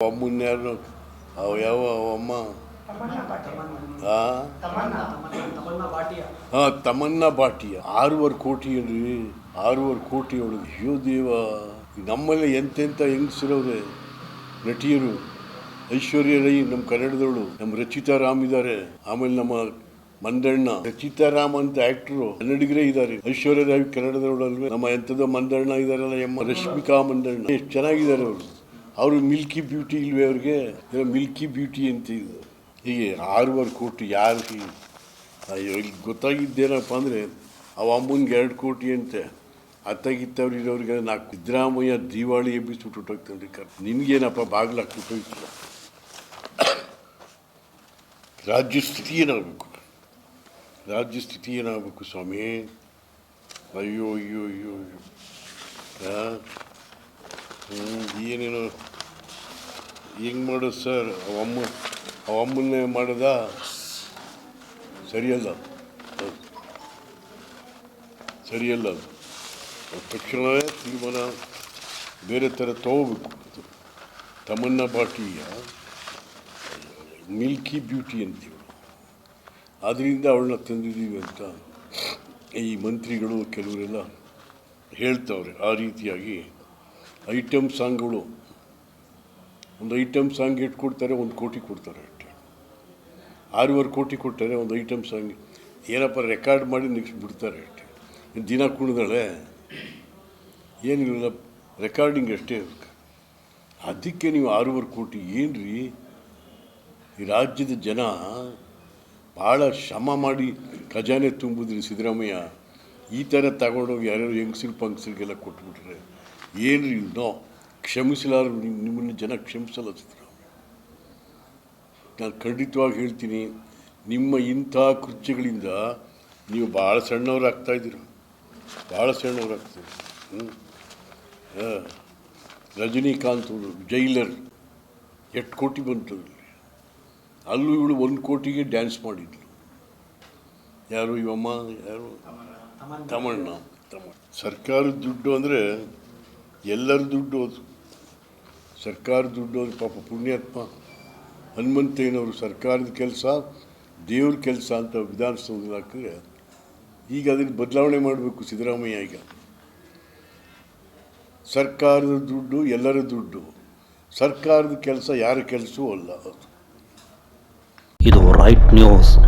ಅಮ್ಮನ ಯಾರು ಅವ ಯಾವ ಅಮ್ಮ ಆ ಹಾ ತಮನ್ನ ಬಾಟಿಯ ಆರೂವರೆ ಕೋಟಿ ಏನ್ರಿ ಆರೂವರೆ ಕೋಟಿ ಒಳಗೆ ಅಯ್ಯೋ ದೇವ. ನಮ್ಮಲ್ಲಿ ಎಂತೆಂಥ ಹೆಂಗಸರವ್ರೆ? ನಟಿಯರು ಐಶ್ವರ್ಯ ರೈ ನಮ್ಮ ಕನ್ನಡದವಳು ನಮ್ಮ ರಚಿತಾ ರಾಮ್ ಇದ್ದಾರೆ ಆಮೇಲೆ ನಮ್ಮ ಮಂದಣ್ಣ. ರಚಿತಾ ರಾಮ್ ಅಂತ ಆಕ್ಟ್ರು ಕನ್ನಡಿಗರೇ ಇದ್ದಾರೆ ಐಶ್ವರ್ಯ ರಾಯ್ ಕನ್ನಡದವಳು ಅಲ್ವೇ ನಮ್ಮ ಎಂಥದೋ ಮಂದಣ್ಣ ಇದಾರಲ್ಲ ಎಮ್ಮ. ರಶ್ಮಿಕಾ ಮಂದಣ್ಣ. ಎಷ್ಟು ಚೆನ್ನಾಗಿದ್ದಾರೆ ಅವರು. ಅವರು ಮಿಲ್ಕಿ ಬ್ಯೂಟಿ ಇಲ್ವೇ ಅವ್ರಿಗೆ? ಮಿಲ್ಕಿ ಬ್ಯೂಟಿ ಅಂತ ಇದು. ಹೀಗೆ ಆರೂವರೆ ಕೋಟಿ ಯಾರು ಅಯ್ಯೋ ಇಲ್ಲಿ ಗೊತ್ತಾಗಿದ್ದೇನಪ್ಪ ಅಂದರೆ ಅವ ಅಮ್ಮನಿಗೆ ಎರಡು ಕೋಟಿ ಅಂತೆ. ಅತ್ತಾಗಿತ್ತವ್ರು ಇರೋರಿಗೆ ನಾಲ್ಕು ಸಿದ್ದರಾಮಯ್ಯ ದಿವಾಳಿ ಎಬ್ಬಿಸ್ಬಿಟ್ಟು ಹೊಟ್ಟೋಗ್ತಾನೆ ಕರ್ ನಿನ್ಗೇನಪ್ಪ ಬಾಗಿಲು ಹಾಕ್ಬಿಟ್ಟು ರಾಜ್ಯ ಸ್ಥಿತಿ ಏನಾಗಬೇಕು? ರಾಜ್ಯ ಸ್ಥಿತಿ ಏನಾಗಬೇಕು ಸ್ವಾಮಿ? ಅಯ್ಯೋ ಅಯ್ಯೋ ಅಯ್ಯೋ ಅಯ್ಯೋ. ಆ? ಹ್ಮ್, ಏನೋ ಹೆಂಗೆ ಮಾಡೋದು ಸರ್ ಅವಮ್ಮ ಅವಮ್ಮನ್ನೇ ಮಾಡಿದ ಸರಿಯಲ್ಲ. ಸರಿಯಲ್ಲ ಅದು ತಕ್ಷಣವೇ ತೀರ್ಮಾನ ಬೇರೆ ಥರ ತಗೋಬೇಕು. ತಮನ್ನ ಬಾಟಿಯ ಮಿಲ್ಕಿ ಬ್ಯೂಟಿ ಅಂತೀವಿ ಅದರಿಂದ ಅವಳನ್ನ ತಂದಿದ್ದೀವಿ ಅಂತ ಈ ಮಂತ್ರಿಗಳು ಕೆಲವರೆಲ್ಲ ಹೇಳ್ತವ್ರೆ ಆ ರೀತಿಯಾಗಿ ಐಟಮ್ ಸಾಂಗ್ಗಳು. ಒಂದು ಐಟಮ್ ಸಾಂಗ್ ಎಷ್ಟು ಕೊಡ್ತಾರೆ ಒಂದು ಕೋಟಿ ಕೊಡ್ತಾರೆ ಅಷ್ಟೇ. ಆರೂವರೆ ಕೋಟಿ ಕೊಡ್ತಾರೆ, ಒಂದು ಐಟಮ್ ಸಾಂಗ್. ಏನಪ್ಪ, ರೆಕಾರ್ಡ್ ಮಾಡಿ ನಿಕ್ಸ್ ಬಿಡ್ತಾರೆ ಅಷ್ಟೇ ದಿನ ಕುಣಿದಾಳೆ. ಏನಿಲ್ಲ ರೆಕಾರ್ಡಿಂಗ್ ಅಷ್ಟೇ ಅದಕ್ಕೆ ಅದಕ್ಕೆ ನೀವು ಆರೂವರೆ ಕೋಟಿ. ಏನ್ರಿ? ಈ ರಾಜ್ಯದ ಜನ ಭಾಳ ಶ್ರಮ ಮಾಡಿ ಖಜಾನೆ ತುಂಬಿದ್ರಿ ಸಿದ್ದರಾಮಯ್ಯ, ಈ ಥರ ತಗೊಂಡೋಗಿ ಯಾರ್ಯಾರು ಹೆಂಗಸ್ರು ಪಂಗಸ್ರಿಗೆಲ್ಲ ಕೊಟ್ಬಿಟ್ರೆ ಏನ್ರಿ ಇಲ್ಲದೋ ಕ್ಷಮಿಸಲಾರ ನಿಮ್- ನಿಮ್ಮನ್ನು ಜನ ಕ್ಷಮಿಸಲ್ಲ ಸಿದ್ದರಾಮಯ್ಯ ನಾನು ಖಂಡಿತವಾಗಿ ಹೇಳ್ತೀನಿ ನಿಮ್ಮ ಇಂಥ ಕೃತ್ಯಗಳಿಂದ ನೀವು ಭಾಳ ಸಣ್ಣವ್ರು ಆಗ್ತಾ ಇದ್ದೀರ? ಭಾಳ ಸಣ್ಣವ್ರು ಆಗ್ತೀರಿ ಹ್ಞೂ ಹಾಂ. ರಜನಿಕಾಂತ್ ಅವರು ಜೈಲರ್ ಎಷ್ಟು ಕೋಟಿ ಬಂತು ಅಲ್ಲೂ. ಇವಳು ಒಂದು ಕೋಟಿಗೆ ಡ್ಯಾನ್ಸ್ ಮಾಡಿದ್ಲು. ಯಾರು ಇವಮ್ಮ ಯಾರು? ತಮಣ್ಣ ತಮಣ್ಣ ಸರ್ಕಾರದ ದುಡ್ಡು ಅಂದರೆ ಎಲ್ಲರ ದುಡ್ಡು ಅದು ಸರ್ಕಾರ ದುಡ್ಡು ಅದು ಪಾಪ ಪುಣ್ಯಾತ್ಮ. ಹನುಮಂತಯ್ಯನವರು ಸರ್ಕಾರದ ಕೆಲಸ, ದೇವ್ರ ಕೆಲಸ ಅಂತ ವಿಧಾನಸೌಧದಲ್ಲಿ ಹಾಕಿದ್ರೆ ಈಗ ಅದನ್ನು ಬದಲಾವಣೆ ಮಾಡಬೇಕು ಸಿದ್ದರಾಮಯ್ಯ ಈಗ. ಸರ್ಕಾರದ ದುಡ್ಡು, ಎಲ್ಲರ ದುಡ್ಡು. ಸರ್ಕಾರದ ಕೆಲಸ ಯಾರ ಕೆಲಸವೂ ಅಲ್ಲ ಅದು. ಇದು ರೈಟ್ ನ್ಯೂಸ್